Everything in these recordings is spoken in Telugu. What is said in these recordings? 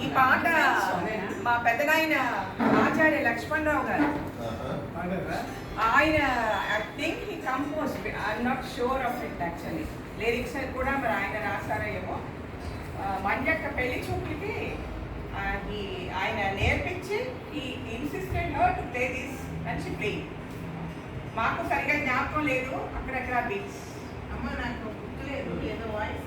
ఈ పాట మా పెద్దనాయన ఆచార్య లక్ష్మణరావు గారు. ఆయన I think he compose I'm not sure of it actually lyrics కూడా మరి ఆయన రాశారో ఏమో ఆ, మంజక్క పెళ్ళి చూపులకి ఆ, ఈ ఆయన నేర్పించి ఈ insistent her to play this మంచి ప్లే మాకు సరిగా జ్ఞాపకం లేదు అక్కడక్కడ బీట్స్ అమ్మ నాకు గుర్తులేదు ఏదో వాయిస్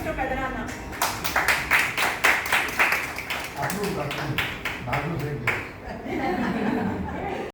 ఫస్ట్ పెదనాన్న అప్పుడు నాకు